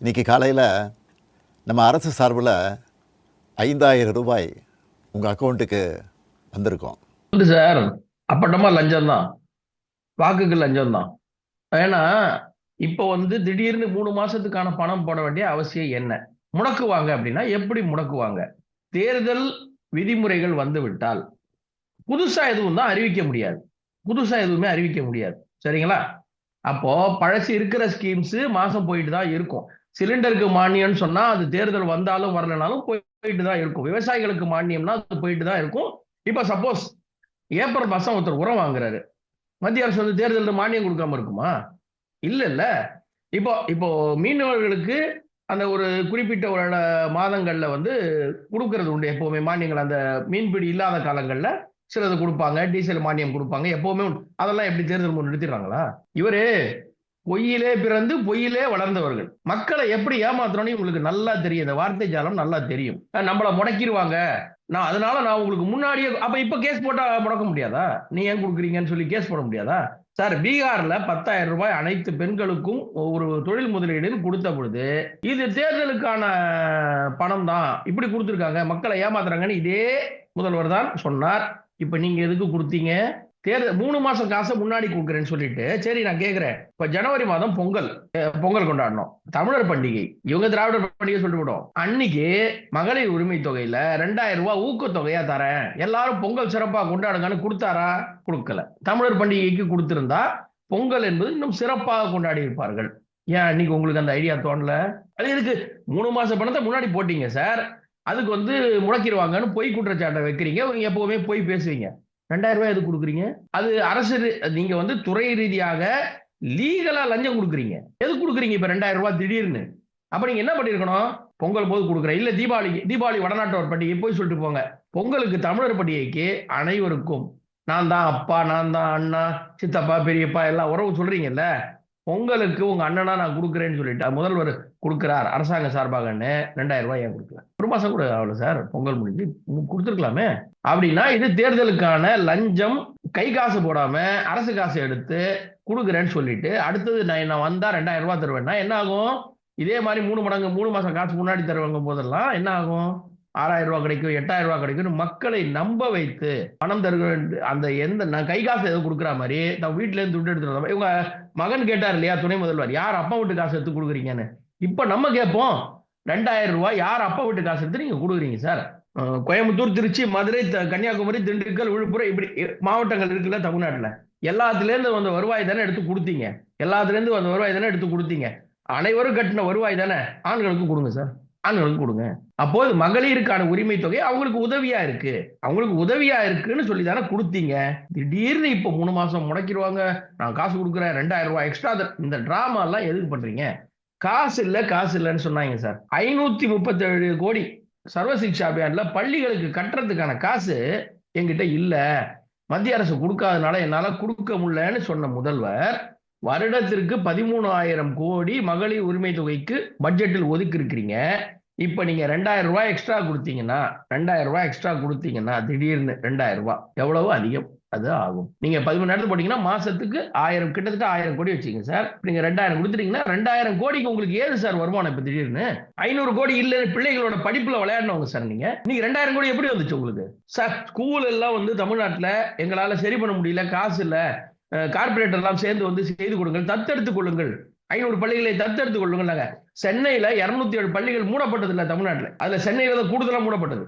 இன்றைக்கி காலையில் நம்ம அரசு சார்பில் ஐந்தாயிரம் ரூபாய் உங்கள் அக்கௌண்ட்டுக்கு வந்திருக்கோம். வந்து சார். அப்பட்டமாக லஞ்சம் தான் வாக்குக்கு லஞ்சம் தான் ஏன்னா இப்போ வந்து திடீர்னு மூணு மாசத்துக்கான பணம் போட வேண்டிய அவசியம் என்ன? முடக்குவாங்க அப்படின்னா எப்படி முடக்குவாங்க? தேர்தல் விதிமுறைகள் வந்து விட்டால் புதுசா எதுவும் தான் அறிவிக்க முடியாது. புதுசா எதுவுமே அறிவிக்க முடியாது. சரிங்களா? அப்போ பழசு இருக்கிற ஸ்கீம்ஸ் மாசம் போயிட்டு தான் இருக்கும். சிலிண்டருக்கு மானியம்னு சொன்னா அது தேர்தல் வந்தாலும் வரலனாலும் போயிட்டு தான் இருக்கும். விவசாயிகளுக்கு மானியம்னா அது போயிட்டு தான் இருக்கும். இப்ப சப்போஸ் ஏப்ரல் மாசம் ஒருத்தர் உரம் வாங்குறாரு. மத்திய அரசு வந்து தேர்தலில் மானியம் கொடுக்காம இருக்குமா? இல்ல இல்ல. இப்போ இப்போ மீனவர்களுக்கு அந்த ஒரு குறிப்பிட்ட ஒரு மாதங்கள்ல வந்து கொடுக்கறது உண்டு. எப்பவுமே மானியங்கள் அந்த மீன்பிடி இல்லாத காலங்கள்ல சிலது கொடுப்பாங்க. டீசல் மானியம் கொடுப்பாங்க. எப்பவுமே உண்டு. அதெல்லாம் எப்படி தேர்தல் முன் நிறுத்திடுறாங்களா? இவரு பொய்யிலே பிறந்து பொய்யிலே வளர்ந்தவர்கள். மக்களை எப்படி ஏமாத்துறோம்னு உங்களுக்கு நல்லா தெரியும். இந்த வார்த்தை ஜாலம் நல்லா தெரியும். அஹ் நம்மள முடக்கிடுவாங்க நான் அதனால நான் உங்களுக்கு முன்னாடியே அப்ப இப்ப கேஸ் போட்டா முடக்க முடியாதா? நீ ஏன் கொடுக்குறீங்கன்னு சொல்லி கேஸ் போட முடியாதா? சார் பீகார்ல பத்தாயிரம் ரூபாய் அனைத்து பெண்களுக்கும் ஒரு தொழில் முதலீடுன்னு கொடுத்த பொழுது இது தேர்தலுக்கான பணம் தான். இப்படி கொடுத்துருக்காங்க. மக்களை ஏமாத்துறாங்கன்னு இதே முதல்வர் தான் சொன்னார். இப்ப நீங்க எதுக்கு கொடுத்தீங்க? தேர்தல் மூணு மாசம் காசை முன்னாடி கொடுக்குறேன்னு சொல்லிட்டு சரி நான் கேக்குறேன். இப்ப ஜனவரி மாதம் பொங்கல் பொங்கல் கொண்டாடணும். தமிழர் பண்டிகை. இவங்க திராவிடர் பண்டிகை சொல்லிட்டு விடும் அன்னைக்கு மகளிர் உரிமை தொகையில ரெண்டாயிரம் ரூபாய் ஊக்கத்தொகையா தரேன். எல்லாரும் பொங்கல் சிறப்பா கொண்டாடுங்கன்னு கொடுத்தாரா? கொடுக்கல. தமிழர் பண்டிகைக்கு கொடுத்திருந்தா பொங்கல் என்பது இன்னும் சிறப்பாக கொண்டாடி இருப்பார்கள். ஏன் அன்னைக்கு உங்களுக்கு அந்த ஐடியா தோணல? அது எதுக்கு? மூணு மாச பணத்தை முன்னாடி போட்டீங்க சார். அதுக்கு வந்து முடக்கிடுவாங்கன்னு பொய் குற்றச்சாட்டை வைக்கிறீங்க. எப்பவுமே பொய் பேசுவீங்க. ரெண்டாயிரம் ரூபாய் எது கொடுக்குறீங்க? அது அரசு நீங்க வந்து துறை ரீதியாக லீகலா லஞ்சம் கொடுக்குறீங்க. எது கொடுக்குறீங்க இப்ப ரெண்டாயிரம் ரூபாய் திடீர்னு? அப்ப நீங்க என்ன பண்ணிருக்கணும்? பொங்கல் போது கொடுக்குறேன் இல்ல தீபாவளி தீபாவளி வடநாட்டவர் பண்டிகை போய் சொல்லிட்டு போங்க. பொங்கலுக்கு தமிழர் பண்டிகைக்கு அனைவருக்கும் நான் தான் அப்பா நான் தான் அண்ணா சித்தப்பா பெரியப்பா எல்லாம் உறவு சொல்றீங்கல்ல? பொங்கலுக்கு உங்க அண்ணனா நான் கொடுக்குறேன்னு சொல்லிட்டு முதல்வர் கொடுக்குறார் அரசாங்க சார்பாகன்னு ரெண்டாயிரம் ரூபாய் ஏன் கொடுக்கல? ஒரு மாசம் கூட ஆகல சார் பொங்கல் முடிஞ்சு கொடுத்துருக்கலாமே. அப்படின்னா இது தேர்தலுக்கான லஞ்சம் கை காசு போடாம அரசு காசு எடுத்து கொடுக்குறேன்னு சொல்லிட்டு அடுத்தது நான் நான் வந்தா ரெண்டாயிரம் ரூபாய் தருவேன்னா என்ன ஆகும்? இதே மாதிரி மூணு மடங்கு மூணு மாசம் காசு முன்னாடி தருவாங்க போதெல்லாம் என்ன ஆகும்? ஆறாயிரம் ரூபாய் கிடைக்கும் எட்டாயிரம் ரூபாய் கிடைக்கும் மக்களை நம்ப வைத்து பணம் தருகிற அந்த எந்த நான் கை காசு ஏதோ கொடுக்குற மாதிரி நான் வீட்டுல இருந்து துட்டு எடுத்துட்டு இவங்க மகன் கேட்டார் இல்லையா துணை முதல்வர் யார் அப்பா வீட்டு காசு எடுத்து கொடுக்குறீங்கன்னு? இப்ப நம்ம கேட்போம். ரெண்டாயிரம் ரூபாய் யார் அப்பா வீட்டு காசு எடுத்து நீங்க கொடுக்குறீங்க சார்? கோயம்புத்தூர் திருச்சி மதுரை த- கன்னியாகுமரி திண்டுக்கல் விழுப்புரம் இப்படி மாவட்டங்கள் இருக்குல்ல தமிழ்நாட்டுல. எல்லாத்துல இருந்து வந்த வருவாய் தானே எடுத்து கொடுத்தீங்க. எல்லாத்துல இருந்து வந்த வருவாய் தானே எடுத்து கொடுத்தீங்க. அனைவரும் கட்டின வருவாய் தானே ஆண்களுக்கு கொடுங்க சார். ஆண்களுக்கு கொடுங்க. அப்போது மகளிருக்கான உரிமை தொகை அவங்களுக்கு உதவியா இருக்கு. அவங்களுக்கு உதவியா இருக்குன்னு சொல்லி தானே கொடுத்தீங்க. திடீர்னு இப்போ மூணு மாசம் முடக்கிடுவாங்க. நான் காசு கொடுக்குறேன் ரெண்டாயிரம் ரூபாய் எக்ஸ்ட்ரா இந்த டிராமா எல்லாம் எதுக்கு பண்றீங்க? காசு இல்ல காசு இல்லைன்னு சொன்னாங்க சார் ஐநூத்தி முப்பத்தேழு கோடி சர்வசிக்ஷா அபியான்ல பள்ளிகளுக்கு கட்டுறதுக்கான காசு என்கிட்ட இல்ல. மத்திய அரசு கொடுக்காதனால என்னால கொடுக்க முடியலன்னு சொன்ன முதல்வர் வருடத்திற்கு பதிமூணாயிரம் கோடி மகளிர் உரிமை தொகைக்கு பட்ஜெட்டில் ஒதுக்கி இருக்கிறீங்க இப்ப நீங்க ரெண்டாயிரம் ரூபாய் எக்ஸ்ட்ரா கொடுத்தீங்கன்னா ரெண்டாயிரம் ரூபாய் எக்ஸ்ட்ரா கொடுத்தீங்கன்னா திடீர்னு ரெண்டாயிரம் ரூபாய் எவ்வளவு அதிகம். அது ஆகும். நீங்க பதிமூணு நேரத்துக்கு போட்டீங்கன்னா மாசத்துக்கு ஆயிரம் கிட்டத்தட்ட ஆயிரம் கோடி வச்சுங்க சார். நீங்க ரெண்டாயிரம் கொடுத்துட்டீங்கன்னா ரெண்டாயிரம் கோடிக்கு உங்களுக்கு ஏது சார் வருமானம் இப்ப திடீர்னு? ஐநூறு கோடி இல்ல பிள்ளைகளோட படிப்புல விளையாடினவங்க சார் நீங்க. நீங்க ரெண்டாயிரம் கோடி எப்படி வந்துச்சு உங்களுக்கு? சார் ஸ்கூல் எல்லாம் வந்து தமிழ்நாட்டுல எங்களால சரி பண்ண முடியல காசு இல்ல. கார்பரேட்டர் எல்லாம் சேர்ந்து வந்து செய்து கொடுங்கள். தத்தெடுத்துக் கொள்ளுங்கள். ஐநூறு பள்ளிகளை தத்தெடுத்துக் கொள்ளுங்கள் சென்னையில இருநூத்தி ஏழு பள்ளிகள் மூடப்பட்டது இல்லை தமிழ்நாட்டில். அதுல சென்னையில தான் கூடுதலா மூடப்பட்டது.